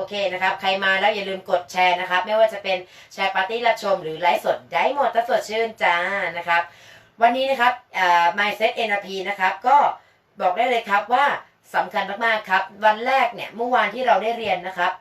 โอเคนะครับ ใครมาแล้วอย่าลืมกดแชร์นะครับ ไม่ว่าจะเป็นแชร์ปาร์ตี้รับชมหรือไลฟ์สดได้หมดถ้าสดชื่นจ้านะครับ วันนี้นะครับ mindset NLP นะครับก็บอกได้เลยครับว่าสำคัญมากๆครับ วันแรกเนี่ยเมื่อวานที่เราได้เรียนนะครับ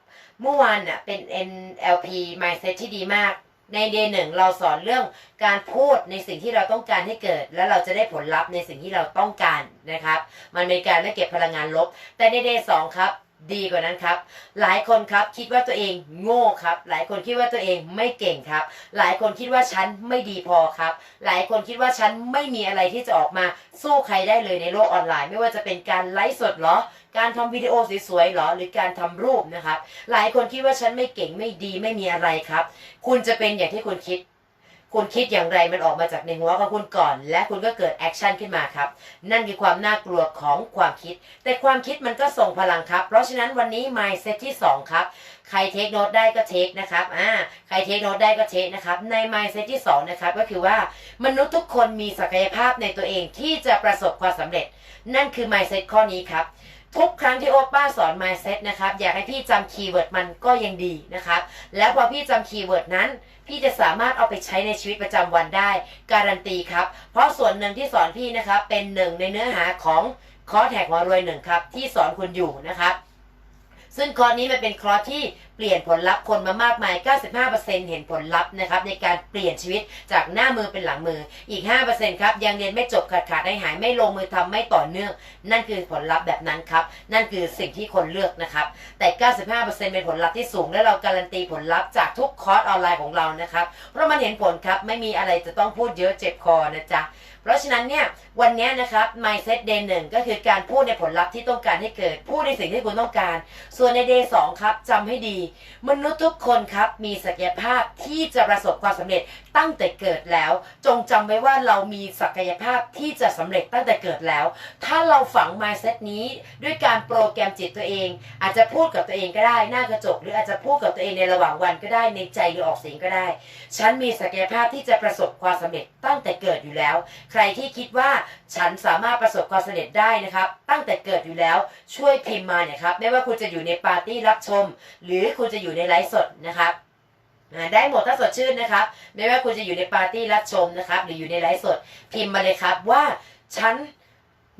เมื่อวานน่ะเป็น NLP mindset ที่ดีมากในเดย์หนึ่งเราสอนเรื่องการพูดในสิ่งที่เราต้องการให้เกิด แล้วเราจะได้ผลลัพธ์ในสิ่งที่เราต้องการนะครับ มันเป็นการไม่เก็บพลังงานลบ แต่ในเดย์สองครับ ดีกว่านั้นครับ หลายคนครับคิดว่าตัวเองโง่ครับ หลายคนคิดว่าตัวเองไม่เก่งครับ หลายคนคิดว่าฉันไม่ดีพอครับ หลายคนคิดว่าฉันไม่มีอะไรที่จะออกมาสู้ใครได้เลยในโลกออนไลน์ ไม่ว่าจะเป็นการไลฟ์สดหรอ การทำวิดีโอสวยๆหรอ หรือการทำรูปนะครับ หลายคนคิดว่าฉันไม่เก่งไม่ดีไม่มีอะไรครับ คุณจะเป็นอย่างที่คุณคิด คุณคิดอย่างไรมันออกมาจากในหัวของคุณก่อน และคุณก็เกิดแอคชั่นขึ้นมาครับ นั่นคือความน่ากลัวของความคิด แต่ความคิดมันก็ส่งพลังครับ เพราะฉะนั้นวันนี้ mindset ที่ 2 ครับ ใครเทคโน t ได้ก็เทคนะครับอ่าใครเทคโน t ได้ก็เทคนะครับ ใน mindset ที่ 2 นะครับ ก็คือว่ามนุษย์ทุกคนมีศักยภาพในตัวเองที่จะประสบความสำเร็จ นั่นคือ mindset ข้อนี้ครับ ทุกครั้งที่โอป้าสอน mindset นะครับ อยากให้พี่จำคีย์เวิร์ดมันก็ยังดีนะครับ แล้วพอพี่จำคีย์เวิร์ดนั้น พี่จะสามารถเอาไปใช้ในชีวิตประจำวันได้ การันตีครับ เพราะส่วนหนึ่งที่สอนพี่นะครับ เป็นหนึ่งในเนื้อหาของคอร์สแท็กหัวรวยหนึ่งครับ ที่สอนคุณอยู่นะครับ ซึ่งคอร์สนี้มันเป็นคอร์สที่ เปลี่ยนผลลัพธ์คนมามากมาย 95%เห็นผลลัพธ์นะครับในการเปลี่ยนชีวิตจากหน้ามือเป็นหลังมืออีก 5%ครับยังเรียนไม่จบขาดขาดได้หายไม่ลงมือทำไม่ต่อเนื่อง นั่นคือผลลัพธ์แบบนั้นครับ นั่นคือสิ่งที่คนเลือกนะครับ แต่ 95%เป็นผลลัพธ์ที่สูง และเราการันตีผลลัพธ์จากทุกคอร์สออนไลน์ของเรานะครับ เพราะมันเห็นผลครับไม่มีอะไรจะต้องพูดเยอะเจ็บคอนะจ๊ะเพราะฉะนั้นเนี่ยวันนี้นะครับ mindset day หนึ่งก็คือการพูดในผลลัพธ์ที่ต้องการให้เกิด พูดในสิ่งที่คุณต้องการ ส่วนใน day สองครับจำให้ดีมนุษย์ทุกคนครับมีศักยภาพที่จะประสบความสำเร็จตั้งแต่เกิดแล้ว จงจำไว้ว่าเรามีศักยภาพที่จะสำเร็จตั้งแต่เกิดแล้ว ถ้าเราฝัง mindset นี้ด้วยการโปรแกรมจิตตัวเอง อาจจะพูดกับตัวเองก็ได้หน้ากระจก หรืออาจจะพูดกับตัวเองในระหว่างวันก็ได้ในใจหรือออกเสียงก็ได้ ฉันมีศักยภาพที่จะประสบความสำเร็จตั้งแต่เกิดอยู่แล้ว ใครที่คิดว่าฉันสามารถประสบความสำเร็จได้นะครับ ตั้งแต่เกิดอยู่แล้วช่วยพิมพ์มาเนี่ยครับไม่ว่าคุณจะอยู่ในปาร์ตี้รับชม หรือคุณจะอยู่ในไลฟ์สดนะครับ ได้หมดถ้าสดชื่นนะครับ ไม่ว่าคุณจะอยู่ในปาร์ตี้รับชมนะครับ หรืออยู่ในไลฟ์สดพิมพ์มาเลยครับว่าฉัน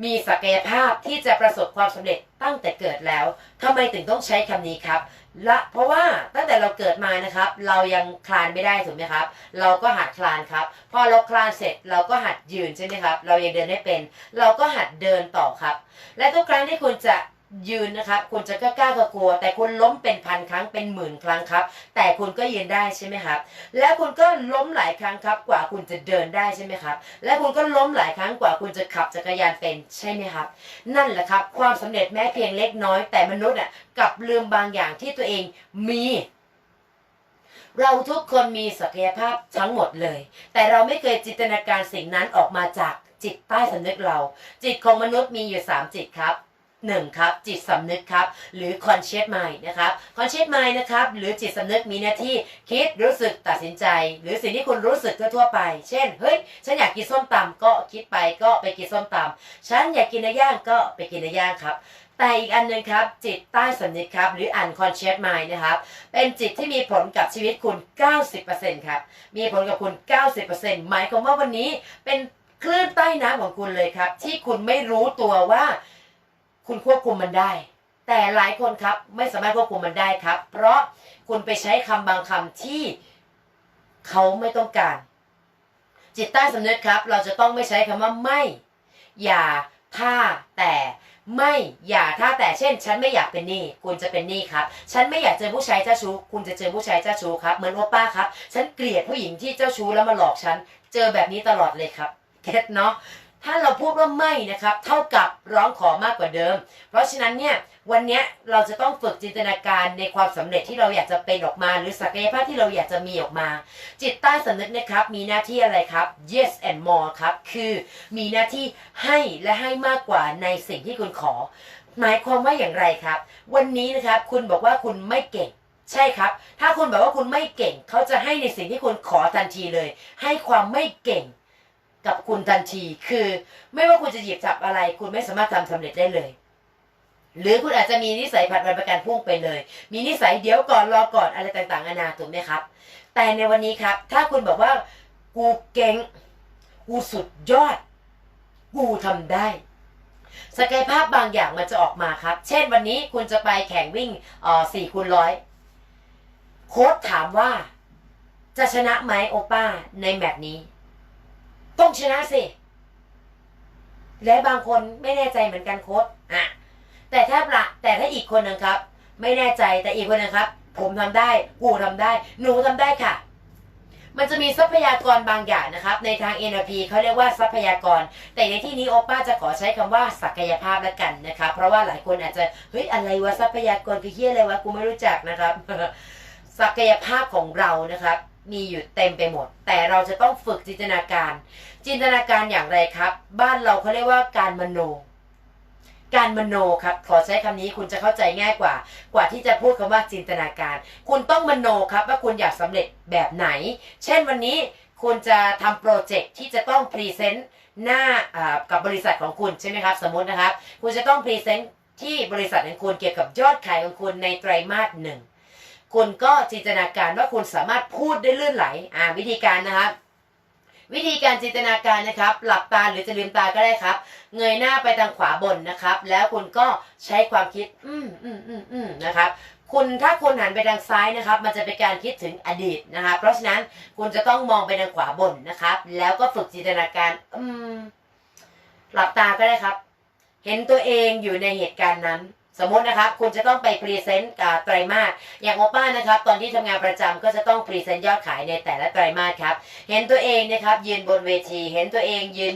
มีศักยภาพที่จะประสบความสำเร็จตั้งแต่เกิดแล้วทำไมถึงต้องใช้คำนี้ครับละเพราะว่าตั้งแต่เราเกิดมานะครับ เรายังคลานไม่ได้ถูกไหมครับ เราก็หัดคลานครับ พอเราคลานเสร็จเราก็หัดยืนใช่ไหมครับ เรายังเดินไม่เป็น เราก็หัดเดินต่อครับ และทุกครั้งที่คุณจะ ยืนนะครับคุณจะกล้ากล้ากลัว แต่คุณล้มเป็นพันครั้งเป็นหมื่นครั้งครับ แต่คุณก็ยืนได้ใช่ไหมครับ แล้วคุณก็ล้มหลายครั้งครับ กว่าคุณจะเดินได้ใช่ไหมครับ และคุณก็ล้มหลายครั้งกว่าคุณจะขับจักรยานเป็นใช่ไหมครับ นั่นแหละครับ ความสำเร็จแม้เพียงเล็กน้อย แต่มนุษย์อะกลับลืมบางอย่างที่ตัวเองมีเราทุกคนมีศักยภาพทั้งหมดเลย แต่เราไม่เคยจินตนาการสิ่งนั้นออกมาจากจิตใต้สำนึกเรา จิตของมนุษย์มีอยู่ 3 จิตครับ หนึ่งครับจิตสำนึกครับหรือ conscious mind นะครับ conscious mind นะครับหรือจิตสำนึกมีหน้าที่คิดรู้สึกตัดสินใจ หรือสิ่งที่คุณรู้สึกทั่วๆไป เช่นเฮ้ยฉันอยากกินส้มตำก็คิดไปก็ไปกินส้มตำฉันอยากกินเนื้อย่างก็ไปกินเนื้อย่างครับแต่อีกอันหนึ่งครับ จิตใต้สำนึกครับ หรือ unconscious mind นะครับ เป็นจิตที่มีผลกับชีวิตคุณ 90%ครับ มีผลกับคุณ 90%หมายความว่าวันนี้เป็นคลื่นใต้น้ำของคุณเลยครับ ที่คุณไม่รู้ตัวว่า คุณควบคุมมันได้ แต่หลายคนครับไม่สามารถควบคุมมันได้ครับ เพราะคุณไปใช้คำบางคำที่เขาไม่ต้องการ จิตใต้สำนึกครับ เราจะต้องไม่ใช้คำว่าไม่ อย่าถ้าแต่ไม่อย่าถ้าแต่เช่น ฉันไม่อยากเป็นหนี้คุณจะเป็นหนี้ครับ ฉันไม่อยากเจอผู้ชายเจ้าชู้คุณจะเจอผู้ชายเจ้าชู้ครับเหมือนโอป้าครับ ฉันเกลียดผู้หญิงที่เจ้าชู้แล้วมาหลอกฉัน เจอแบบนี้ตลอดเลยครับเก็ตเนาะ ถ้าเราพูดว่าไม่นะครับ เท่ากับร้องขอมากกว่าเดิม เพราะฉะนั้นเนี่ยวันนี้เราจะต้องฝึกจินตนาการในความสำเร็จที่เราอยากจะเป็นออกมา หรือศักยภาพที่เราอยากจะมีออกมา จิตใต้สำนึกนะครับ มีหน้าที่อะไรครับ yes and more ครับ คือมีหน้าที่ให้และให้มากกว่าในสิ่งที่คุณขอ หมายความว่าอย่างไรครับ วันนี้นะครับคุณบอกว่าคุณไม่เก่งใช่ครับ ถ้าคุณบอกว่าคุณไม่เก่ง เขาจะให้ในสิ่งที่คุณขอทันทีเลย ให้ความไม่เก่ง กับคุณทันที คือ ไม่ว่าคุณจะหยิบจับอะไร คุณไม่สามารถทำสำเร็จได้เลย หรือคุณอาจจะมีนิสัยผัดวันประกันพรุ่งไปเลย มีนิสัยเดี๋ยวก่อนรอก่อนอะไรต่างๆนานาถูกไหมครับ แต่ในวันนี้ครับ ถ้าคุณบอกว่ากูเก่งกูสุดยอด กูทำได้ศักยภาพบางอย่างมันจะออกมาครับ เช่นวันนี้คุณจะไปแข่งวิ่งอ่อสี่คูณร้อยโค้ชถามว่า จะชนะไหมโอป้าในแมตช์นี้ ต้องชนะสิ และบางคนไม่แน่ใจเหมือนกันโค้ชอะแต่ถ้าละแต่ถ้าอีกคนหนึ่งครับ ไม่แน่ใจแต่อีกคนหนึ่งครับ ผมทำได้กูทำได้ หนูทำได้ค่ะ มันจะมีทรัพยากรบางอย่างนะครับ ในทาง NLP เขาเรียกว่าทรัพยากร แต่ในที่นี้โอป้าจะขอใช้คำว่าศักยภาพแล้วกันนะครับ เพราะว่าหลายคนอาจจะเฮ้ยอะไรวะทรัพยากรคือเฮียอะไรวะกูไม่รู้จักนะครับ ศักยภาพของเรานะครับ มีอยู่เต็มไปหมด แต่เราจะต้องฝึกจินตนาการ จินตนาการอย่างไรครับ บ้านเราเขาเรียกว่าการมโน การมโนครับ ขอใช้คำนี้คุณจะเข้าใจง่ายกว่า กว่าที่จะพูดคำว่าจินตนาการ คุณต้องมโนครับ ว่าคุณอยากสำเร็จแบบไหน เช่นวันนี้คุณจะทำโปรเจกต์ที่จะต้องพรีเซนต์หน้าอ่ากับบริษัทของคุณใช่ไหมครับ สมมตินะครับ คุณจะต้องพรีเซนต์ที่บริษัทของคุณเกี่ยวกับยอดขายของคุณในไตรมาสหนึ่ง คุณก็จินตนาการว่าคุณสามารถพูดได้ลื่นไหลอ่าวิธีการนะครับวิธีการจินตนาการนะครับ หลับตาหรือจะลืมตาก็ได้ครับ เงยหน้าไปทางขวาบนนะครับ แล้วคุณก็ใช้ความคิด อืมอืมอืมอืมนะครับคุณถ้าคุณหันไปทางซ้ายนะครับ มันจะเป็นการคิดถึงอดีตนะครับเพราะฉะนั้นคุณจะต้องมองไปทางขวาบนนะครับ แล้วก็ฝึกจินตนาการ อืม หลับตาก็ได้ครับ เห็นตัวเองอยู่ในเหตุการณ์นั้น สมมตินะครับคุณจะต้องไปพรีเซนต์กับไตรมาสอย่างโอป้านะครับตอนที่ทำงานประจำก็จะต้องพรีเซนต์ยอดขายในแต่ละไตรมาสครับเห็นตัวเองนะครับยืนบนเวที เห็นตัวเองยืน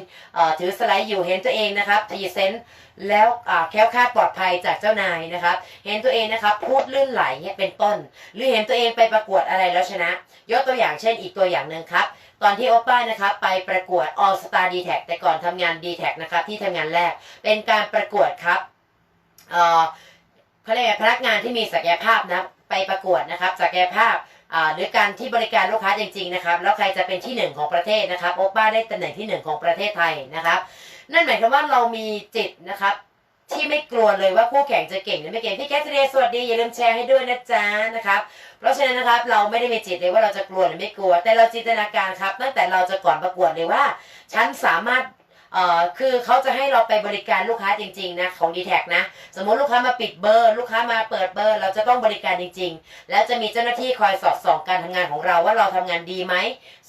ถือสไลด์อยู่เห็นตัวเองนะครับพรีเซนต์แล้วแคล้วคลาดปลอดภัยจากเจ้านายนะครับ เห็นตัวเองนะครับพูดลื่นไหลเนี่ยเป็นต้น หรือเห็นตัวเองไปประกวดอะไรแล้วชนะ ยกตัวอย่างเช่นอีกตัวอย่างหนึ่งครับตอนที่โอป้านะครับไปประกวด All Star d t a c แต่ก่อนทำงาน d t a c นะครับที่ทำงานแรกเป็นการประกวดครับ เอ่อเขาเรียกพนักงานที่มีศักยภาพนะไปประกวดนะครับศักยภาพหรือการที่บริการลูกค้าจริง ๆ นะครับ แล้วใครจะเป็นที่หนึ่งของประเทศนะครับโอป้าได้ตำแหน่งที่หนึ่งของประเทศไทยนะครับ นั่นหมายความว่าเรามีจิตนะครับที่ไม่กลัวเลยว่าคู่แข่งจะเก่งหรือไม่เก่งพี่แคทเรสวัสดีอย่าลืมแชร์ให้ด้วยนะจ๊ะนะครับ เพราะฉะนั้นนะครับเราไม่ได้มีจิตเลยว่าเราจะกลัวหรือไม่กลัว แต่เราจินตนาการครับ ตั้งแต่เราจะก่อนประกวดเลยว่า ฉันสามารถ เอ่อคือเขาจะให้เราไปบริการลูกค้าจริงๆนะของ d t แทนะ สมมติลูกค้ามาปิดเบอร์ ลูกค้ามาเปิดเบอร์ เราจะต้องบริการจริง ๆ แล้วจะมีเจ้าหน้าที่คอยสอดส่องการทำงานของเราว่าเราทำงานดีไหม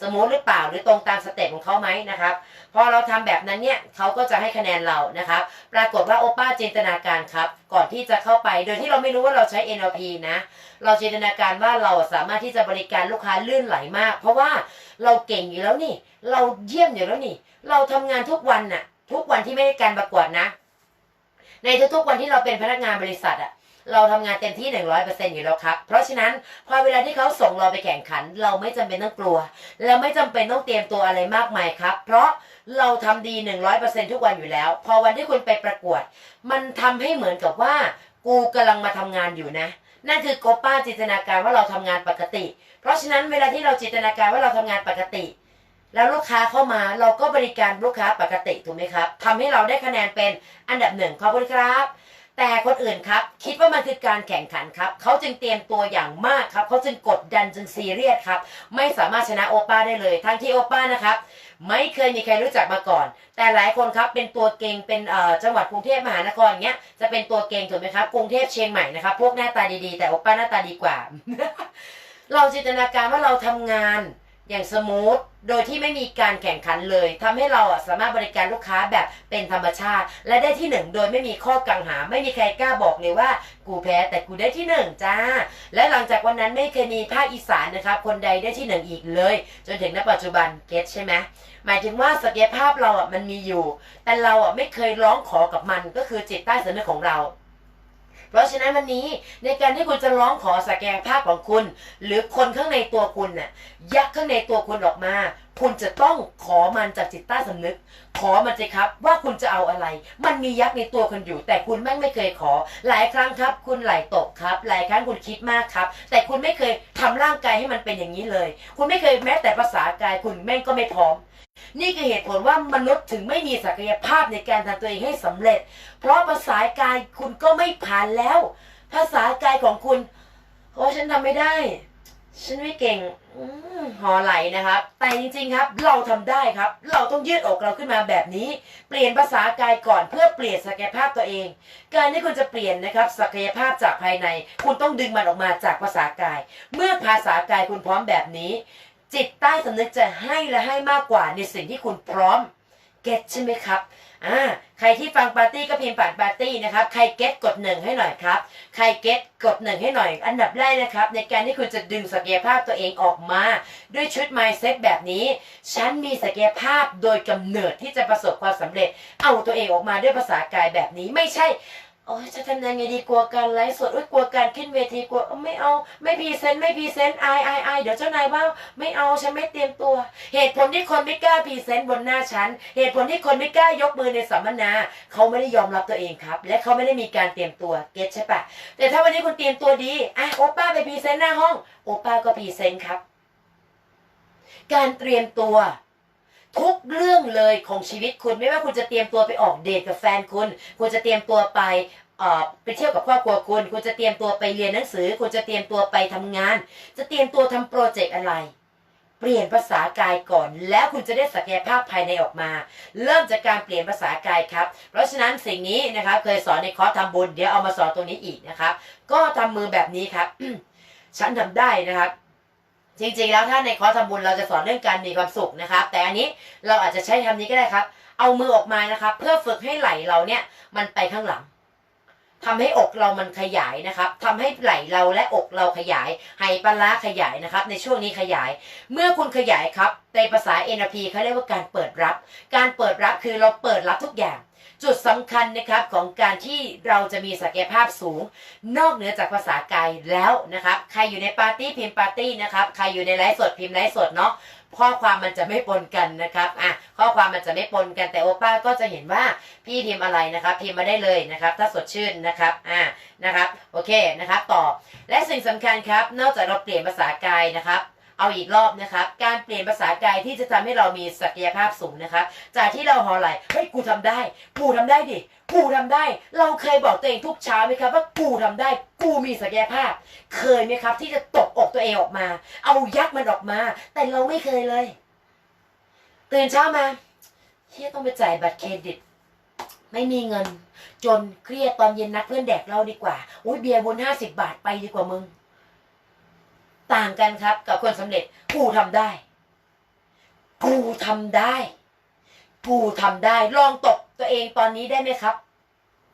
สมูทหรือเปล่าหรือตรงตามสเต็ปของเขาไหมนะครับพอเราทำแบบนั้นเนี่ยเขาก็จะให้คะแนนเรานะครับปรากฏว่าโอป้าจินตนาการครับก่อนที่จะเข้าไป โดยที่เราไม่รู้ว่าเราใช้ NLP นะเราจินตนาการว่าเราสามารถที่จะบริการลูกค้าลื่นไหลมาก เพราะว่าเราเก่งอยู่แล้วนี่ เราเยี่ยมอยู่แล้วนี่ เราทำงานทุกวันน่ะ ทุกวันที่ไม่ได้การประกวดนะ ในทุกๆวันที่เราเป็นพนักงานบริษัทอะเราทำงานเต็มที่100%อยเปอร์เซ็นอยู่แล้วครับ เพราะฉะนั้นพอเวลาที่เขาส่งเราไปแข่งขัน เราไม่จำเป็นต้องกลัว เราไม่จำเป็นต้องเตรียมตัวอะไรมากมายครับ เพราะเราทำดี100%ทุกวันอยู่แล้ว พอวันที่คุณไปประกวด มันทำให้เหมือนกับว่า กูกำลังมาทำงานอยู่นะ นั่นคือโกป้าจินตนาการว่าเราทำงานปกติ เพราะฉะนั้นเวลาที่เราจินตนาการว่าเราทำงานปกติ แล้วลูกค้าเข้ามาเราก็บริการลูกค้าปกติถูกไหมครับทำให้เราได้คะแนนเป็นอันดับหนึ่งขอบคุณครับ แต่คนอื่นครับ คิดว่ามันคือการแข่งขันครับ เขาจึงเตรียมตัวอย่างมากครับ เขาจึงกดดันจึงซีเรียสครับ ไม่สามารถชนะโอป้าได้เลย ทั้งที่โอป้านะครับไม่เคยมีใครรู้จักมาก่อน แต่หลายคนครับเป็นตัวเก่งเป็นจังหวัดกรุงเทพมหานครเงี้ยจะเป็นตัวเก่งถูกไหมครับกรุงเทพเชียงใหม่นะครับพวกหน้าตาดีๆ แต่โอป้าหน้าตาดีกว่า เราจินตนาการว่าเราทำงาน อย่างสมูทโดยที่ไม่มีการแข่งขันเลยทำให้เราอะสามารถบริการลูกค้าแบบเป็นธรรมชาติ และได้ที่หนึ่งโดยไม่มีข้อกังหา ไม่มีใครกล้าบอกเลยว่า กูแพ้แต่กูได้ที่หนึ่งจ้า และหลังจากวันนั้นไม่เคยมีภาคอีสานนะครับคนใดได้ที่หนึ่งอีกเลย จนถึงณปัจจุบันเก็ตใช่ไหมหมายถึงว่าศักยภาพเราอะมันมีอยู่ แต่เราอะไม่เคยร้องขอกับมันก็คือจิตใต้สำนึกของเรา เพราะฉะนั้นวันนี้ในการที่คุณจะร้องขอศักยภาพของคุณ หรือคนข้างในตัวคุณน่ะยักษ์ข้างในตัวคุณออกมา คุณจะต้องขอมันจากจิตใต้สำนึก ขอมันสิครับว่าคุณจะเอาอะไร มันมียักษ์ในตัวคุณอยู่ แต่คุณแม่งไม่เคยขอ หลายครั้งครับ คุณไหลตกครับ หลายครั้งคุณคิดมากครับ แต่คุณไม่เคยทำร่างกายให้มันเป็นอย่างนี้เลย คุณไม่เคยแม้แต่ภาษากายคุณแม่งก็ไม่พร้อม นี่คือเหตุผลว่ามนุษย์ถึงไม่มีศักยภาพในการทำตัวเองให้สำเร็จ เพราะภาษากายคุณก็ไม่ผ่านแล้ว ภาษากายของคุณโอ้ฉันทำไม่ได้ ฉันไม่เก่งอหอไหลนะครับ แต่จริงๆครับ เราทำได้ครับ เราต้องยืดอกเราขึ้นมาแบบนี้ เปลี่ยนภาษากายก่อนเพื่อเปลี่ยนศักยภาพตัวเอง การที่คุณจะเปลี่ยนนะครับ ศักยภาพจากภายใน คุณต้องดึงมันออกมาจากภาษากาย เมื่อภาษากายคุณพร้อมแบบนี้ จิตใต้สำนึกจะให้และให้มากกว่าในสิ่งที่คุณพร้อมเก็ตใช่ไหมครับอ่าใครที่ฟังปาร์ตี้ก็พิมพ์ผ่านปาร์ตี้นะครับ ใครเก็ตกดหนึ่งให้หน่อยครับ ใครเก็ตกดหนึ่งให้หน่อย อันดับแรกนะครับ ในการที่คุณจะดึงศักยภาพตัวเองออกมา ด้วยชุด mindset แบบนี้ ฉันมีศักยภาพโดยกำเนิดที่จะประสบความสำเร็จ เอาตัวเองออกมาด้วยภาษากายแบบนี้ไม่ใช่ โอ้ยจะทำยังไงดีกลัวการไลฟ์สดโอ้ยกลัวการขึ้นเวทีกลัวไม่เอาไม่พรีเซนต์ไม่พรีเซนต์อายอายอายเดี๋ยวเจ้านายว่าไม่เอาฉันไม่เตรียมตัว เหตุผลที่คนไม่กล้าพรีเซนต์บนหน้าฉันเหตุผลที่คนไม่กล้ายกมือในสัมมนาเขาไม่ได้ยอมรับตัวเองครับ และเขาไม่ได้มีการเตรียมตัวเก็ตใช่ปะแต่ถ้าวันนี้คุณเตรียมตัวดีอะโอป้าไปพรีเซนต์หน้าห้องโอป้าก็พรีเซนต์ครับ การเตรียมตัว ทุกเรื่องเลยของชีวิตคุณไม่ว่าคุณจะเตรียมตัวไปออกเดทกับแฟนคุณ คุณจะเตรียมตัวไปไปเที่ยวกับครอบครัวคุณ คุณจะเตรียมตัวไปเรียนหนังสือ คุณจะเตรียมตัวไปทำงาน จะเตรียมตัวทำโปรเจกต์อะไร เปลี่ยนภาษากายก่อน แล้วคุณจะได้ศักยภาพภายในออกมา เริ่มจากการเปลี่ยนภาษากายครับ เพราะฉะนั้นสิ่งนี้นะครับเคยสอนในคอร์สทำบุญเดี๋ยวเอามาสอนตรงนี้อีกนะครับ ก็ทำมือแบบนี้ครับ ฉันทำได้นะครับ จริงๆ แล้วถ้าในคอร์สทำบุญเราจะสอนเรื่องการมีความสุขนะครับ แต่อันนี้เราอาจจะใช้ทำนี้ก็ได้ครับ เอามือออกมานะครับ เพื่อฝึกให้ไหลเราเนี่ยมันไปข้างหลังทำให้อกเรามันขยายนะครับทำให้ไหลเราและอกเราขยายไหปลาร้าขยายนะครับ ในช่วงนี้ขยาย เมื่อคุณขยายครับในภาษา NLP เขาเรียกว่าการเปิดรับ การเปิดรับคือเราเปิดรับทุกอย่าง จุดสำคัญนะครับของการที่เราจะมีศักยภาพสูง นอกเหนือจากภาษากายแล้วนะครับ ใครอยู่ในปาร์ตี้พิมพ์ปาร์ตี้นะครับใครอยู่ในไลฟ์สดพิมพ์ไลฟ์สดเนาะข้อความมันจะไม่ปนกันนะครับ อะ ข้อความมันจะไม่ปนกัน แต่โอป้าก็จะเห็นว่าพี่พิมพ์อะไรนะครับ พิมพ์มาได้เลยนะครับ ถ้าสดชื่นนะครับ อ่านะครับ โอเค นะครับ ต่อ และสิ่งสำคัญครับ นอกจากเราเปลี่ยนภาษากายนะครับ เอาอีกรอบนะครับ การเปลี่ยนภาษากายที่จะทำให้เรามีศักยภาพสูงนะครับ จากที่เราหอไหลเฮ้ยกูทำได้ กูทำได้ดิ กูทำได้ เราเคยบอกตัวเองทุกเช้าไหมครับว่ากูทำได้ กูมีศักยภาพ เคยไหมครับ ที่จะตกอกตัวเองออกมา เอายักษ์มันออกมา แต่เราไม่เคยเลยตื่นเช้ามาเฮียต้องไปจ่ายบัตรเครดิต ไม่มีเงิน จนเครียดตอนเย็นนัดเพื่อนแดกเหล้าดีกว่าโอ้ยเบียร์บนห้าสิบบาทไปดีกว่ามึง ต่างกันครับ กับคนสำเร็จ กูทำได้ กูทำได้ กูทำได้ ลองตบตัวเองตอนนี้ได้ไหมครับ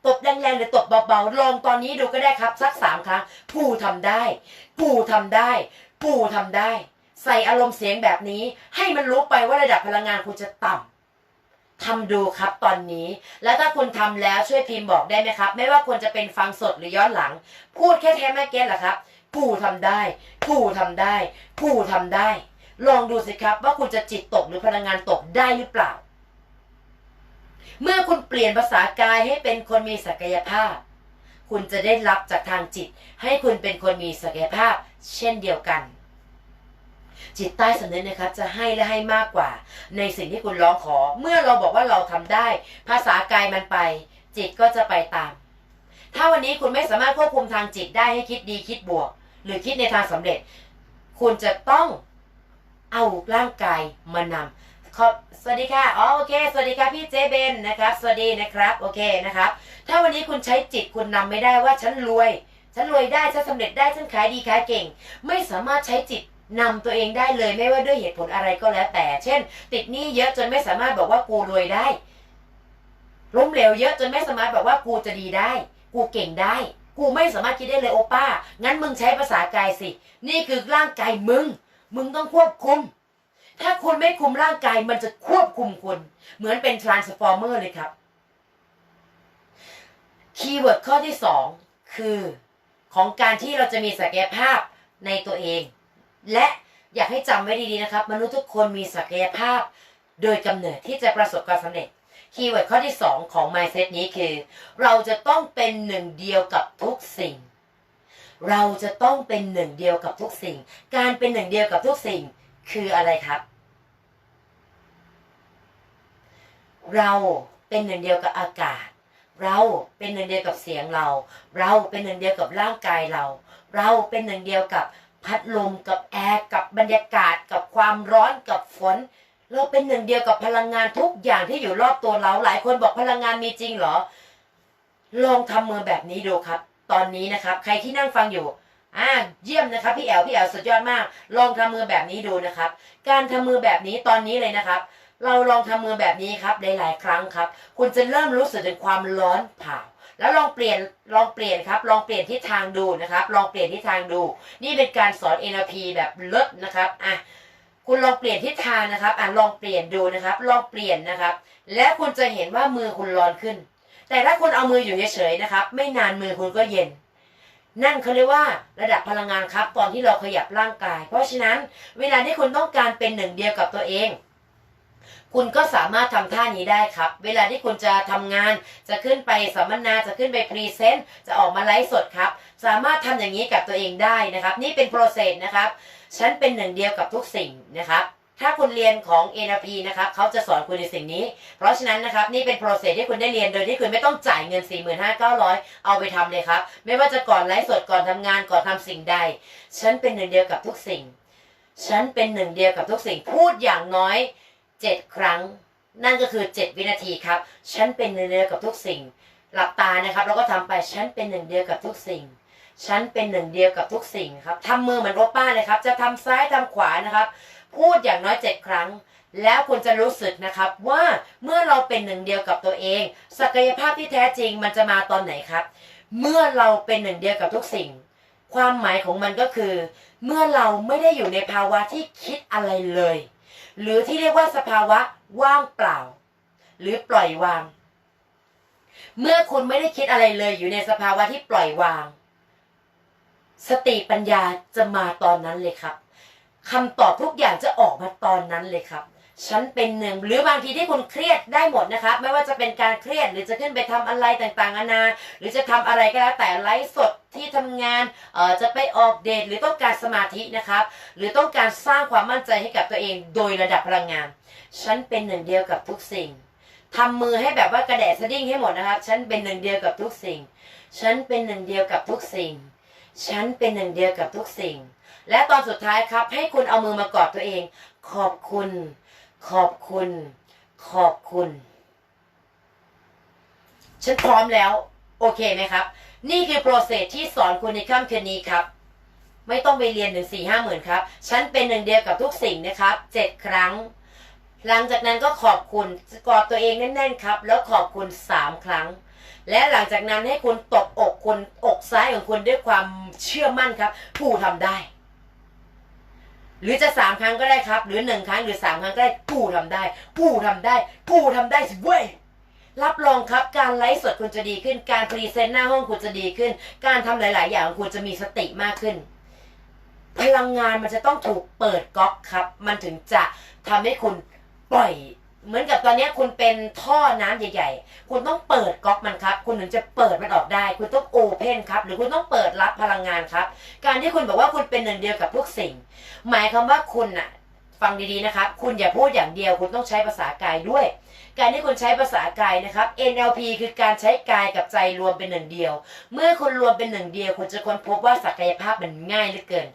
ตบแรงๆหรือตบเบาๆลองตอนนี้ดูก็ได้ครับ สักสามครั้งกูทำได้ กูทำได้ กูทำได้ ใส่อารมณ์เสียงแบบนี้ ให้มันรู้ไปว่าระดับพลังงานคุณจะต่ำทำดูครับตอนนี้ แล้วถ้าคุณทำแล้วช่วยพิมพ์บอกได้ไหมครับ ไม่ว่าควรจะเป็นฟังสดหรือย้อนหลัง พูดแค่แท้ไม่เก็ตเหรอครับ กูทำได้ กูทำได้ กูทำได้ ลองดูสิครับว่าคุณจะจิตตกหรือพลังงานตกได้หรือเปล่า เมื่อคุณเปลี่ยนภาษากายให้เป็นคนมีศักยภาพ คุณจะได้รับจากทางจิต ให้คุณเป็นคนมีศักยภาพ เช่นเดียวกัน จิตใต้สำนึกนะครับจะให้และให้มากกว่า ในสิ่งที่คุณร้องขอ เมื่อเราบอกว่าเราทำได้ ภาษากายมันไป จิตก็จะไปตามถ้าวันนี้คุณไม่สามารถควบคุมทางจิตได้ให้คิดดีคิดบวก หรือคิดในทางสำเร็จ คุณจะต้องเอาร่างกายมานำขอบสวัสดีค่ะอ๋อโอเค สวัสดีค่ะพี่เจเบนนะครับ สวัสดีนะครับโอเคนะครับ ถ้าวันนี้คุณใช้จิตคุณนำไม่ได้ว่าฉันรวย ฉันรวยได้ฉันสำเร็จได้ฉันขายดีขายเก่ง ไม่สามารถใช้จิตนำตัวเองได้เลยไม่ว่าด้วยเหตุผลอะไรก็แล้วแต่ เช่น ติดหนี้เยอะจนไม่สามารถบอกว่ากูรวยได้ล้มเหลวเยอะจนไม่สามารถบอกว่ากูจะดีได้ กูเก่งได้ กูไม่สามารถคิดได้เลยโอป้า งั้นมึงใช้ภาษากายสิ นี่คือร่างกายมึง มึงต้องควบคุม ถ้าคุณไม่คุมร่างกายมันจะควบคุมคุณ เหมือนเป็น transformer เลยครับ คีย์เวิร์ดข้อที่สองคือของการที่เราจะมีศักยภาพในตัวเอง และอยากให้จำไว้ดีๆนะครับ มนุษย์ทุกคนมีศักยภาพ โดยกำเนิดที่จะประสบความสำเร็จ คีย์เวิร์ดข้อที่สองของ mindset นี้คือ เราจะต้องเป็นหนึ่งเดียวกับทุกสิ่ง เราจะต้องเป็นหนึ่งเดียวกับทุกสิ่ง การเป็นหนึ่งเดียวกับทุกสิ่งคืออะไรครับ เราเป็นหนึ่งเดียวกับอากาศ เราเป็นหนึ่งเดียวกับเสียงเรา เราเป็นหนึ่งเดียวกับร่างกายเรา เราเป็นหนึ่งเดียวกับพัดลมกับแอร์กับบรรยากาศกับความร้อนกับฝน เราเป็นหนึ่งเดียวกับพลังงานทุกอย่างที่อยู่รอบตัวเราหลายคนบอกพลังงานมีจริงเหรอ ลองทำมือแบบนี้ดูครับ ตอนนี้นะครับ ใครที่นั่งฟังอยู่อ่าเยี่ยมนะครับ พี่แอลพี่แอลสุดยอดมาก ลองทำมือแบบนี้ดูนะครับ การทำมือแบบนี้ตอนนี้เลยนะครับ เราลองทำมือแบบนี้ครับหลายๆครั้งครับ คุณจะเริ่มรู้สึกถึงความร้อนเผาแล้วลองเปลี่ยนลองเปลี่ยนครับลองเปลี่ยนทิศทางดูนะครับ ลองเปลี่ยนทิศทางดู นี่เป็นการสอน NLP แบบเลิศนะครับอะ คุณลองเปลี่ยนทิศทางนะครับอะลองเปลี่ยนดูนะครับ ลองเปลี่ยนนะครับ และคุณจะเห็นว่ามือคุณร้อนขึ้น แต่ถ้าคุณเอามืออยู่เฉยๆนะครับ ไม่นานมือคุณก็เย็น นั่นเขาเรียกว่าระดับพลังงานครับ ตอนที่เราขยับร่างกาย เพราะฉะนั้นเวลาที่คุณต้องการเป็นหนึ่งเดียวกับตัวเอง คุณก็สามารถทำท่านี้ได้ครับ เวลาที่คุณจะทำงาน จะขึ้นไปสัมมนา จะขึ้นไปพรีเซนต์ จะออกมาไลฟ์สดครับ สามารถทำอย่างนี้กับตัวเองได้นะครับ นี่เป็นโปรเซสนะครับ ฉันเป็นหนึ่งเดียวกับทุกสิ่งนะครับ ถ้าคุณเรียนของ NLP นะครับ เขาจะสอนคุณในสิ่งนี้ เพราะฉะนั้นนะครับ นี่เป็นโปรเซสที่คุณได้เรียน โดยที่คุณไม่ต้องจ่ายเงิน 45,900 เอาไปทำเลยครับ ไม่ว่าจะก่อนไลฟ์สด ก่อนทำงาน ก่อนทำสิ่งใด ฉันเป็นหนึ่งเดียวกับทุกสิ่ง ฉันเป็นหนึ่งเดียวกับทุกสิ่ง พูดอย่างน้อย 7ครั้ง นั่นก็คือ7วินาทีครับ ฉันเป็นหนึ่งเดียวกับทุกสิ่ง หลับตานะครับ แล้วก็ทำไปฉันเป็นหนึ่งเดียวกับทุกสิ่ง ฉันเป็นหนึ่งเดียวกับทุกสิ่งครับทำมือเหมือนโอป้าเลยครับ จะทำซ้ายทำขวานะครับ พูดอย่างน้อยเจ็ดครั้งแล้วคุณจะรู้สึกนะครับว่าเมื่อเราเป็นหนึ่งเดียวกับตัวเอง ศักยภาพที่แท้จริงมันจะมาตอนไหนครับ เมื่อเราเป็นหนึ่งเดียวกับทุกสิ่ง ความหมายของมันก็คือ เมื่อเราไม่ได้อยู่ในภาวะที่คิดอะไรเลย หรือที่เรียกว่าสภาวะว่างเปล่า หรือปล่อยวาง เมื่อคุณไม่ได้คิดอะไรเลยอยู่ในสภาวะที่ปล่อยวาง สติปัญญาจะมาตอนนั้นเลยครับคำตอบทุกอย่างจะออกมาตอนนั้นเลยครับ ฉันเป็นหนึ่งหรือบางทีที่คุณเครียดได้หมดนะครับ ไม่ว่าจะเป็นการเครียดหรือจะขึ้นไปทำอะไรต่างๆนานาหรือจะทำอะไรก็แล้วแต่ไลฟ์สดที่ทำงานเอ่อจะไปออกเดทหรือต้องการสมาธินะครับ หรือต้องการสร้างความมั่นใจให้กับตัวเองโดยระดับพลังงาน ฉันเป็นหนึ่งเดียวกับทุกสิ่งทำมือให้แบบว่ากระแดะสะดิ้งให้หมดนะครับ ฉันเป็นหนึ่งเดียวกับทุกสิ่ง ฉันเป็นหนึ่งเดียวกับทุกสิ่ง ฉันเป็นหนึ่งเดียวกับทุกสิ่ง และตอนสุดท้ายครับให้คุณเอามือมากอดตัวเอง ขอบคุณ ขอบคุณ ขอบคุณ ฉันพร้อมแล้ว โอเคไหมครับ นี่คือโปรเซสที่สอนคุณในค่ำคืนนี้ครับ ไม่ต้องไปเรียนถึงสี่ห้าหมื่นครับ ฉันเป็นหนึ่งเดียวกับทุกสิ่งนะครับเจ็ดครั้ง หลังจากนั้นก็ขอบคุณกอดตัวเองแน่นๆครับ แล้วขอบคุณสามครั้งและหลังจากนั้นให้คุณตบอกคุณอกซ้ายของคุณด้วยความเชื่อมั่นครับ ผู้ทำได้ หรือจะสามครั้งก็ได้ครับ หรือหนึ่งครั้งหรือสามครั้งก็ได้ผู้ทำได้ผู้ทำได้ผู้ทำได้สิเว้ยรับรองครับการไลฟ์สดคุณจะดีขึ้น การพรีเซนต์หน้าห้องคุณจะดีขึ้น การทำหลาย ๆ อย่างคุณจะมีสติมากขึ้น พลังงานมันจะต้องถูกเปิดก๊อกครับ มันถึงจะทำให้คุณปล่อย เหมือนกับตอนนี้คุณเป็นท่อน้ำใหญ่ ๆ คุณต้องเปิดก๊อกมันครับ คุณถึงจะเปิดมันออกได้ คุณต้องโอเพนครับ หรือคุณต้องเปิดรับพลังงานครับ การที่คุณบอกว่าคุณเป็นหนึ่งเดียวกับทุกสิ่ง หมายความว่าคุณน่ะฟังดีๆนะครับ คุณอย่าพูดอย่างเดียว คุณต้องใช้ภาษากายด้วย การที่คุณใช้ภาษากายนะครับ NLP คือการใช้กายกับใจรวมเป็นหนึ่งเดียว เมื่อคุณรวมเป็นหนึ่งเดียว คุณจะค้นพบว่าศักยภาพมันง่ายเหลือเกิน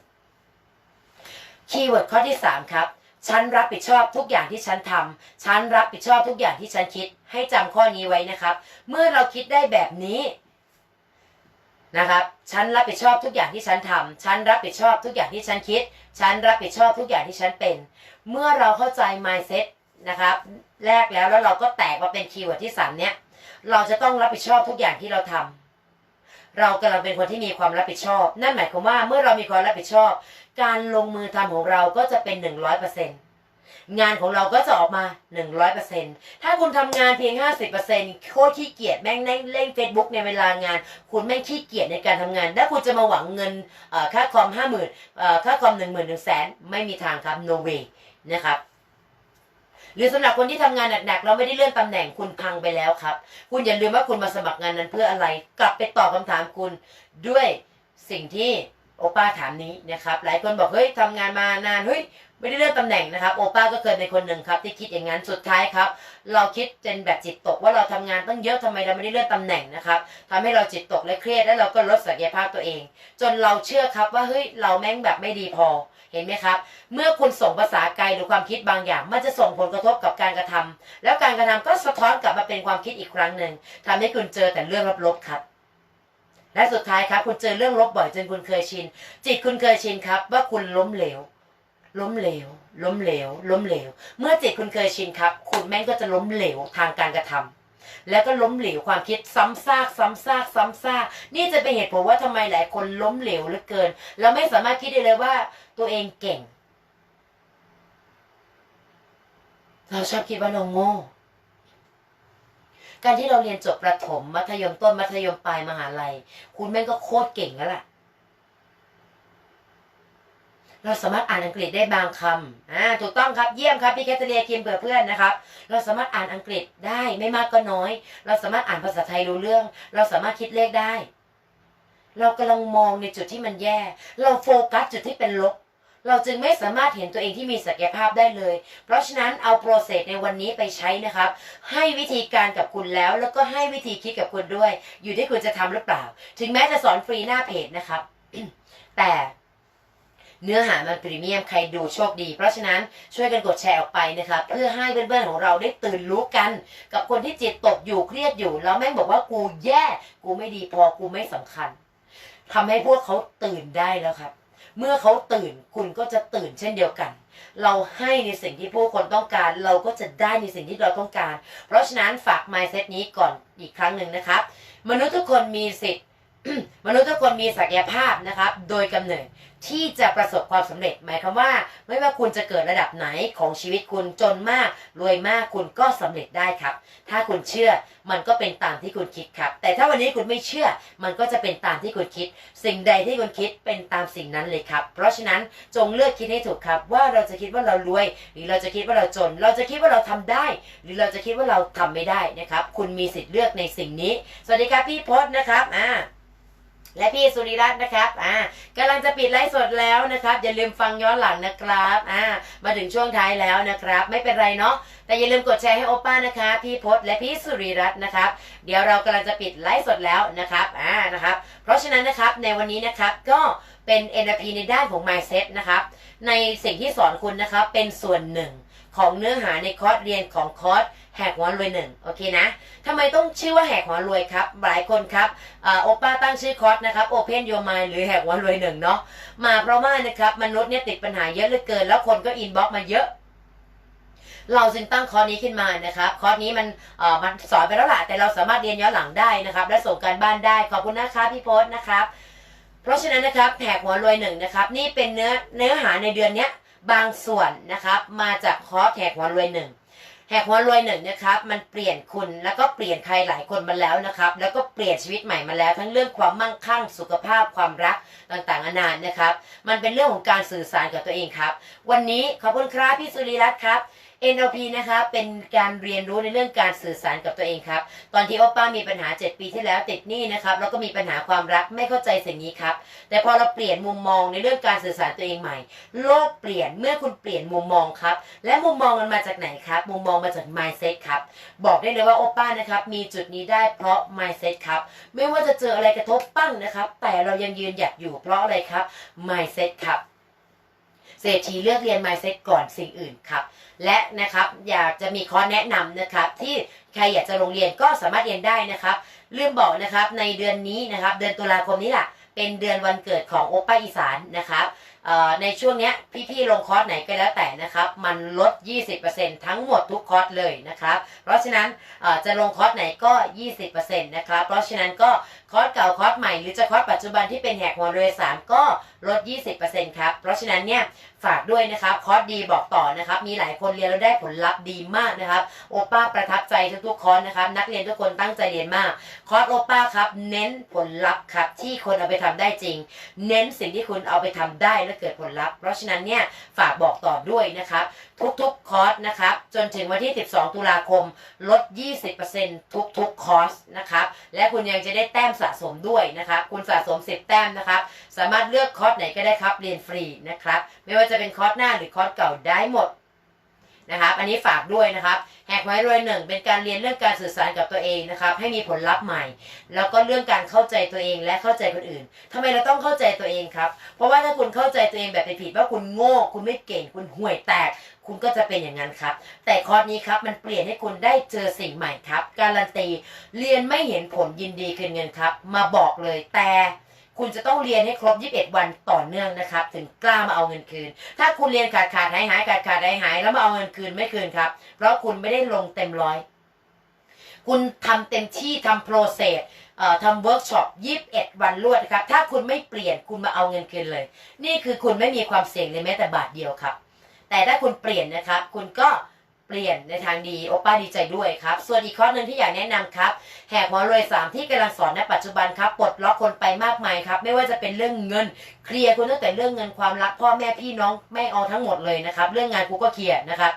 คีย์เวิร์ดข้อที่ 3 ครับ ฉันรับผิดชอบทุกอย่างที่ฉันทำฉันรับผิดชอบทุกอย่างที่ฉันคิด ให้จำข้อนี้ไว้นะครับ เมื่อเราคิดได้แบบนี้นะครับ ฉันรับผิดชอบทุกอย่างที่ฉันทำฉันรับผิดชอบทุกอย่างที่ฉันคิด ฉันรับผิดชอบทุกอย่างที่ฉันเป็น เมื่อเราเข้าใจ mindset นะครับ แรกแล้วแล้วเราก็แตกมาเป็นคีย์เวิร์ดที่สามเนี้ย เราจะต้องรับผิดชอบทุกอย่างที่เราทำ เรากำลังเป็นคนที่มีความรับผิดชอบ นั่นหมายความว่าเมื่อเรามีความรับผิดชอบ การลงมือทำของเราก็จะเป็น100%งร้อยเปอร์เซนต์งานของเราก็จะออกมา 100%ถ้าคุณทำงานเพียง 50%โคตรขี้เกียจแม่งเล่น Facebook ในเวลางาน คุณแม่งขี้เกียจในการทำงาน ถ้าคุณจะมาหวังเงินค่าคอม 50,000เอ่อค่าคอม 10,000 1 0 0 0 0แสนไม่มีทางครับ no way นะครับ หรือสำหรับคนที่ทำงานหนักๆแล้วไม่ได้เลื่อนตำแหน่งคุณพังไปแล้วครับ คุณอย่าลืมว่าคุณมาสมัครงานนั้นเพื่ออะไร กลับไปตอบคำถามคุณด้วยสิ่งที่ โอป้าถามนี้นะครับ หลายคนบอกเฮ้ยทำงานมานานเฮ้ยไม่ได้เลื่อนตำแหน่งนะครับ โอป้าก็เคยเป็นคนหนึ่งครับ ที่คิดอย่างนั้นสุดท้ายครับ เราคิดจนแบบจิตตกว่าเราทำงานตั้งเยอะทำไมเราไม่ได้เลื่อนตำแหน่งนะครับทำให้เราจิตตกและเครียดแล้วเราก็ลดศักยภาพตัวเอง จนเราเชื่อครับว่าเฮ้ยเราแม่งแบบไม่ดีพอเห็นไหมครับ เมื่อคุณส่งภาษาไกลหรือความคิดบางอย่าง มันจะส่งผลกระทบกับการกระทำแล้วการกระทำก็สะท้อนกลับมาเป็นความคิดอีกครั้งหนึ่งทำให้คุณเจอแต่เรื่องลบๆครับ และสุดท้ายครับ คุณเจอเรื่องลบบ่อยจนคุณเคยชิน จิตคุณเคยชินครับ ว่าคุณล้มเหลว ล้มเหลว ล้มเหลว ล้มเหลว เมื่อจิตคุณเคยชินครับ คุณแม่งก็จะล้มเหลวทางการกระทำแล้วก็ล้มเหลวความคิดซ้ำซากซ้ำซากซ้ำซากนี่จะเป็นเหตุผลว่าทำไมหลายคนล้มเหลวเหลือเกิน เราไม่สามารถคิดได้เลยว่า ตัวเองเก่ง เราชอบคิดว่าเราโง่ การที่เราเรียนจบประถม มัธยมต้นมัธยมปลายมหาลัย คุณแม่งก็โคตรเก่งแล้วล่ะ เราสามารถอ่านอังกฤษได้บางคำอ่าถูกต้องครับเยี่ยมครับพี่แคทเธอรียคิมเผื่อเพื่อนนะครับ เราสามารถอ่านอังกฤษได้ไม่มากก็น้อย เราสามารถอ่านภาษาไทยรู้เรื่อง เราสามารถคิดเลขได้ เรากำลังมองในจุดที่มันแย่ เราโฟกัสจุดที่เป็นลบ เราจึงไม่สามารถเห็นตัวเองที่มีศักยภาพได้เลย เพราะฉะนั้นเอาโปรเซสในวันนี้ไปใช้นะครับ ให้วิธีการกับคุณแล้ว แล้วก็ให้วิธีคิดกับคุณด้วย อยู่ที่คุณจะทำหรือเปล่า ถึงแม้จะสอนฟรีหน้าเพจนะครับ แต่เนื้อหามันพรีเมียมใครดูโชคดี เพราะฉะนั้นช่วยกันกดแชร์ออกไปนะครับเพื่อให้เพื่อนๆของเราได้ตื่นรู้กัน กับคนที่จิตตกอยู่เครียดอยู่ แล้วแม่งบอกว่ากูแย่ กูไม่ดีพอกูไม่สำคัญทำให้พวกเขาตื่นได้แล้วครับ เมื่อเขาตื่นคุณก็จะตื่นเช่นเดียวกัน เราให้ในสิ่งที่ผู้คนต้องการ เราก็จะได้ในสิ่งที่เราต้องการ เพราะฉะนั้นฝาก mindset นี้ก่อนอีกครั้งหนึ่งนะครับ มนุษย์ทุกคนมีสิทธิ์ มนุษย์ทุกคนมีศักยภาพนะครับ โดยกำเนิดที่จะประสบความสำเร็จ หมายความว่า ไม่ว่าคุณจะเกิดระดับไหนของชีวิตคุณจนมาก รวยมากคุณก็สำเร็จได้ครับ ถ้าคุณเชื่อมันก็เป็นตามที่คุณคิดครับ แต่ถ้าวันนี้คุณไม่เชื่อ มันก็จะเป็นตามที่คุณคิด สิ่งใดที่คุณคิดเป็นตามสิ่งนั้นเลยครับ เพราะฉะนั้นจงเลือกคิดให้ถูกครับ ว่าเราจะคิดว่าเรารวย หรือเราจะคิดว่าเราจน เราจะคิดว่าเราทำได้ หรือเราจะคิดว่าเราทำไม่ได้นะครับ คุณมีสิทธิ์เลือกในสิ่งนี้ สวัสดีครับพี่พศนะครับอ่า และพี่สุริรัตน์นะครับอ่ากำลังจะปิดไลฟ์สดแล้วนะครับ อย่าลืมฟังย้อนหลังนะครับอ่ามาถึงช่วงท้ายแล้วนะครับ ไม่เป็นไรเนาะแต่อย่าลืมกดแชร์ให้โอป้านะคะ พี่พศและพี่สุริรัตน์นะครับ เดี๋ยวเรากำลังจะปิดไลฟ์สดแล้วนะครับอ่านะครับ เพราะฉะนั้นนะครับในวันนี้นะครับก็เป็น NLP ในด้านของ mindset นะครับในสิ่งที่สอนคุณนะครับเป็นส่วนหนึ่ง ของเนื้อหาในคอร์สเรียนของคอร์สแหกหัวรวยหนึ่งโอเคนะทำไมต้องชื่อว่าแหกหัวรวยครับ หลายคนครับโอป้าตั้งชื่อคอร์สนะครับ Open Your Mind หรือแหกวันรวยหนึ่งเนาะมาเพราะว่านะครับมนุษย์เนี่ยติดปัญหาเยอะเหลือเกิน แล้วคนก็อินบ็อกมาเยอะเราจึงตั้งคอร์สนี้ขึ้นมานะครับ คอร์สนี้มันเอ่อมันสอนไปแล้วล่ะแต่เราสามารถเรียนย้อนหลังได้นะครับ และส่งการบ้านได้ ขอบคุณนะคะพี่โพสนะครับ เพราะฉะนั้นนะครับแหกหัวรวยหนึ่งนะครับ นี่เป็นเนื้อเนื้อหาในเดือนเนี้ย บางส่วนนะครับ มาจากคอร์สแหกหัวรวยหนึ่งแหกหัวรวยหนึ่งนะครับมันเปลี่ยนคุณแล้วก็เปลี่ยนใครหลายคนมาแล้วนะครับ แล้วก็เปลี่ยนชีวิตใหม่มาแล้ว ทั้งเรื่องความมั่งคั่งสุขภาพความรักต่างๆนานานะครับ มันเป็นเรื่องของการสื่อสารกับตัวเองครับ วันนี้ขอบคุณครับพี่สุริรัตน์ครับ NLP นะครับเป็นการเรียนรู้ในเรื่องการสื่อสารกับตัวเองครับ ตอนที่โอป้ามีปัญหา 7 ปีที่แล้วติดหนี้นะครับแล้วก็มีปัญหาความรักไม่เข้าใจสิ่งนี้ครับ แต่พอเราเปลี่ยนมุมมองในเรื่องการสื่อสารตัวเองใหม่ โลกเปลี่ยนเมื่อคุณเปลี่ยนมุมมองครับ และมุมมองมันมาจากไหนครับ มุมมองมาจาก mindset ครับ บอกได้เลยว่าโอป้านะครับมีจุดนี้ได้เพราะ mindset ครับ ไม่ว่าจะเจออะไรกระทบปั้งนะครับ แต่เรายังยืนหยัดอยู่เพราะอะไรครับ mindset ครับ เศรษฐีเลือกเรียน mindset ก่อนสิ่งอื่นครับ และนะครับอยากจะมีข้อแนะนำนะครับที่ใครอยากจะลงเรียนก็สามารถเรียนได้นะครับลืมบอกนะครับในเดือนนี้นะครับ เดือนตุลาคมนี้แหละเป็นเดือนวันเกิดของโอป้าอีสานนะครับในช่วงเนี้ยพี่ๆลงคอร์สไหนก็แล้วแต่นะครับ มันลด 20%ทั้งหมดทุกคอร์สเลยนะครับ เพราะฉะนั้นจะลงคอร์สไหนก็ 20%นะครับ เพราะฉะนั้นก็คอร์สเก่าคอร์สใหม่หรือจะคอร์สปัจจุบันที่เป็นแหกหัวเรือสามก็ ลด 20%ครับ เพราะฉะนั้นเนี่ยฝากด้วยนะครับคอร์สดีบอกต่อนะครับ มีหลายคนเรียนแล้วได้ผลลัพธ์ดีมากนะครับ โอป้าประทับใจทุกๆคอร์สนะครับ นักเรียนทุกคนตั้งใจเรียนมาก คอร์สโอป้าครับ เน้นผลลัพธ์ครับที่คนเอาไปทำได้จริง เน้นสิ่งที่คุณเอาไปทำได้และเกิดผลลัพธ์ เพราะฉะนั้นเนี่ยฝากบอกต่อด้วยนะครับทุกๆคอร์สนะครับ จนถึงวันที่ 12 ตุลาคม ลด 20%ทุกๆคอร์สนะครับ และคุณยังจะได้แต้มสะสมด้วยนะครับ คุณสะสม 10 แต้มนะครับ สามารถเลือกคอร์สไหนก็ได้ครับ เรียนฟรีนะครับ ไม่ว่าจะเป็นคอร์สหน้าหรือคอร์สเก่าได้หมดนะครับ อันนี้ฝากด้วยนะครับ แหกไว้รวยหนึ่งเป็นการเรียนเรื่องการสื่อสารกับตัวเองนะครับ ให้มีผลลัพธ์ใหม่ แล้วก็เรื่องการเข้าใจตัวเองและเข้าใจคนอื่นทำไมเราต้องเข้าใจตัวเองครับ เพราะว่าถ้าคุณเข้าใจตัวเองแบบผิดว่าคุณโง่ คุณไม่เก่ง คุณห่วยแตก คุณก็จะเป็นอย่างนั้นครับ แต่คอร์สนี้ครับมันเปลี่ยนให้คุณได้เจอสิ่งใหม่ครับ การันตี เรียนไม่เห็นผลยินดีคืนเงินครับ มาบอกเลยแต่คุณจะต้องเรียนให้ครบ 21 วันต่อเนื่องนะครับ ถึงกล้ามาเอาเงินคืน ถ้าคุณเรียนขาดขาดหายหายขาดขาดหายหายแล้วมาเอาเงินคืนไม่คืนครับ เพราะคุณไม่ได้ลงเต็มร้อย คุณทำเต็มที่ทำโปรเซสเอ่อทำเวิร์กช็อป21 วันรวดครับ ถ้าคุณไม่เปลี่ยนคุณมาเอาเงินคืนเลย นี่คือคุณไม่มีความเสี่ยงเลยแม้แต่บาทเดียวครับ แต่ถ้าคุณเปลี่ยนนะครับ คุณก็เปลี่ยนในทางดีโอป้าดีใจด้วยครับ ส่วนอีกข้อหนึ่งที่อยากแนะนำครับ แหกหัวรวย3ที่กำลังสอนในปัจจุบันครับปลดล็อกคนไปมากมายครับ ไม่ว่าจะเป็นเรื่องเงิน เคลียร์คุณตั้งแต่เรื่องเงินความรักพ่อแม่พี่น้องไม่เอาทั้งหมดเลยนะครับ เรื่องงานกูก็เคลียร์นะครับ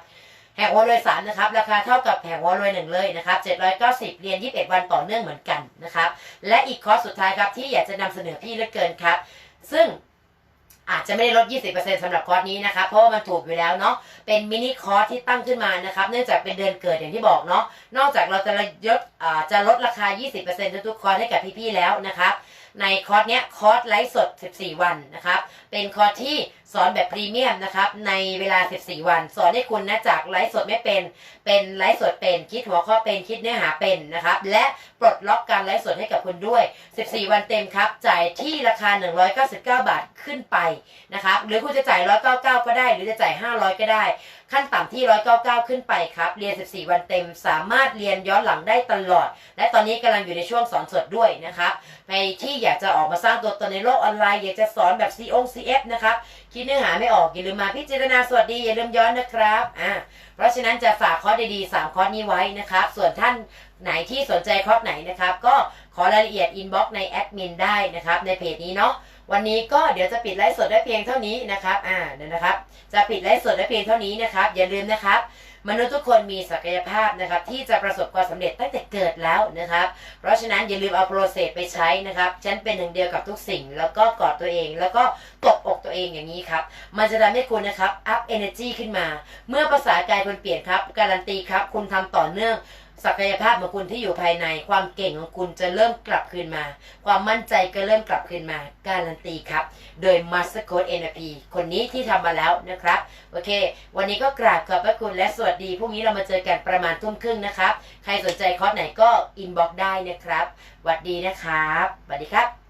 แหกหัวรวยสามนะครับราคาเท่ากับแหกหัวรวยหนึ่งเลยนะครับ790 เรียน 21 วันต่อเนื่องเหมือนกันนะครับ และอีกคอร์สสุดท้ายครับที่อยากจะนำเสนอพี่เหลือเกินครับ ซึ่ง จะไม่ได้ลด 20%สำหรับคอร์สนี้นะครับเพราะว่ามันถูกอยู่แล้วเนาะเป็นมินิคอร์สที่ตั้งขึ้นมานะครับเนื่องจากเป็นเดือนเกิดอย่างที่บอกเนาะนอกจากเราจะลดจะลดราคา 20%ทุกๆคอร์สให้กับพี่ๆแล้วนะครับ ในคอร์สเนี้ยคอร์สไลฟ์สด 14 วันนะครับ เป็นคอร์สที่สอนแบบพรีเมียมนะครับ ในเวลา 14 วัน สอนให้คุณนะจากไลฟ์สดไม่เป็น เป็นไลฟ์สดเป็น คิดหัวข้อเป็น คิดเนื้อหาเป็นนะครับ และปลดล็อกการไลฟ์สดให้กับคุณด้วย 14 วันเต็มครับ จ่ายที่ราคา 199 บาทขึ้นไปนะครับ หรือคุณจะจ่าย 199 ก็ได้ หรือจะจ่าย 500 ก็ได้ ขั้นต่ำที่ 199 ขึ้นไปครับ เรียน 14 วันเต็ม สามารถเรียนย้อนหลังได้ตลอด และตอนนี้กำลังอยู่ในช่วงสอนสดด้วยนะครับใครที่อยากจะออกมาสร้างตัวตนในโลกออนไลน์อยากจะสอนแบบ C อง CF นะครับคิดเนื้อหาไม่ออกอย่าลืมมาพิจารณาสวัสดีอย่าลืมย้อนนะครับอ่าเพราะฉะนั้นจะฝากคอร์สดีๆ3คอร์สนี้ไว้นะครับ ส่วนท่านไหนที่สนใจคอร์สไหนนะครับ ก็ขอรายละเอียดอินบ็อกซ์ในแอดมินได้นะครับในเพจนี้เนาะ วันนี้ก็เดี๋ยวจะปิดไลฟ์สดได้เพียงเท่านี้นะครับ อ่าเดี๋ยวนะครับ จะปิดไลฟ์สดได้เพียงเท่านี้นะครับ อย่าลืมนะครับ มนุษย์ทุกคนมีศักยภาพนะครับ ที่จะประสบความสำเร็จตั้งแต่เกิดแล้วนะครับ เพราะฉะนั้นอย่าลืมเอาโปรเซสไปใช้นะครับ ฉันเป็นหนึ่งเดียวกับทุกสิ่ง แล้วก็กอดตัวเอง แล้วก็ตบอกตัวเองอย่างนี้ครับ มันจะทำให้คุณนะครับอัพเอเนจีขึ้นมา เมื่อภาษากายคุณเปลี่ยนครับ การันตีครับ คุณทำต่อเนื่อง ศักยภาพของคุณที่อยู่ภายใน ความเก่งของคุณจะเริ่มกลับคืนมา ความมั่นใจก็เริ่มกลับคืนมา การันตีครับ โดย Master Code NLP คนนี้ที่ทำมาแล้วนะครับ โอเค วันนี้ก็กราบขอบพระคุณและสวัสดี พรุ่งนี้เรามาเจอกันประมาณทุ่มครึ่งนะครับ ใครสนใจคอร์สไหนก็อินบ็อกได้นะครับสวัสดีนะครับสวัสดีครับ